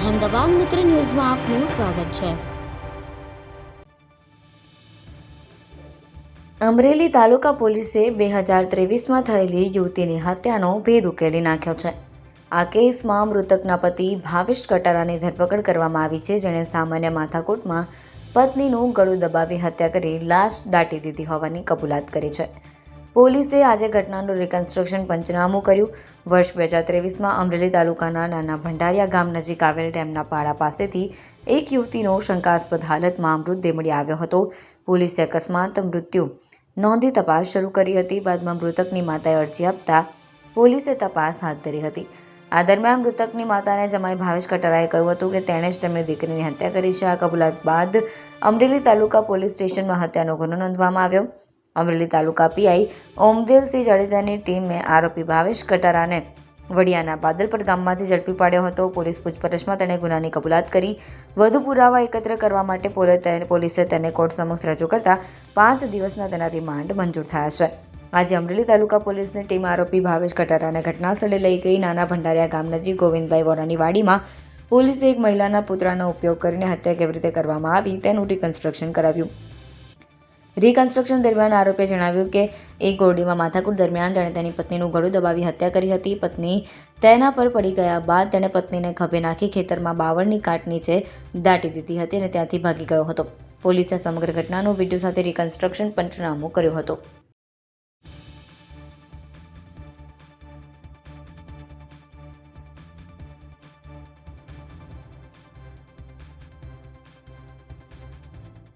અહેમદાબાદ મિત્ર ન્યૂઝમાં આપનું સ્વાગત છે. અમરેલી તાલુકા પોલીસે બે હજાર ત્રેવીસમાં થયેલી યુવતીની હત્યાનો ભેદ ઉકેલી નાખ્યો છે. આ કેસમાં મૃતકના પતિ ભાવેશ કટારાની ધરપકડ કરવામાં આવી છે, જેણે સામાન્ય માથાકૂટમાં પત્નીનું ગળું દબાવી હત્યા કરી લાશ દાટી દીધી હોવાની કબૂલાત કરી છે. પોલીસે આજે ઘટનાનું રિકન્સ્ટ્રક્શન પંચનામું કર્યું. વર્ષ બે હજાર ત્રેવીસમાં અમરેલી તાલુકાના નાના ભંડારિયા ગામ નજીક આવેલ ડેમના પાડા પાસેથી એક યુવતીનો શંકાસ્પદ હાલતમાં મૃતદેહ મળી આવ્યો હતો. પોલીસે અકસ્માત મૃત્યુ નોંધી તપાસ શરૂ કરી હતી. બાદમાં મૃતકની માતાએ અરજી આપતા પોલીસે તપાસ હાથ ધરી હતી. આ દરમિયાન મૃતકની માતાને જમાઈ ભાવેશ કટરાએ કહ્યું હતું કે તેણે જ તેમની દીકરીની હત્યા કરી છે. આ કબૂલાત બાદ અમરેલી તાલુકા પોલીસ સ્ટેશનમાં હત્યાનો ગુનો નોંધવામાં આવ્યો. અમરેલી તાલુકા પીઆઈ ઓમદેવસિંહ જાડેજાની ટીમે આરોપી ભાવેશ કટારાને વડિયાના બાદલપટ ગામમાંથી ઝડપી પાડ્યો હતો. પોલીસ પૂછપરછમાં તેણે ગુનાની કબૂલાત કરી. વધુ પુરાવા એકત્ર કરવા માટે પોલે- પોલીસે તેને કોર્ટ સમક્ષ રજૂ કરતા પાંચ દિવસના તેના રિમાન્ડ મંજૂર થયા છે. આજે અમરેલી તાલુકા પોલીસની ટીમ આરોપી ભાવેશ કટારાને ઘટના સ્થળે લઈ ગઈ. નાના ભંડારિયા ગામ નજીક ગોવિંદભાઈ વોરાની વાડીમાં પોલીસે એક મહિલાના પુત્રનો ઉપયોગ કરીને હત્યા કેવી રીતે કરવામાં આવી તેનું રિકન્સ્ટ્રક્શન કરાવ્યું. રિકન્સ્ટ્રક્શન દરમિયાન આરોપીએ જણાવ્યું કે એક ગોરડીમાં માથાકૂટ દરમિયાન તેણે તેની પત્નીનું ગળું દબાવી હત્યા કરી હતી. પત્ની તેના પર પડી ગયા બાદ તેણે પત્નીને ખભે નાખી ખેતરમાં બાવળની કાટ નીચે દાટી દીધી હતી અને ત્યાંથી ભાગી ગયો હતો. પોલીસે સમગ્ર ઘટનાનું વીડિયો સાથે રિકન્સ્ટ્રક્શન પંચનામું કર્યું હતું.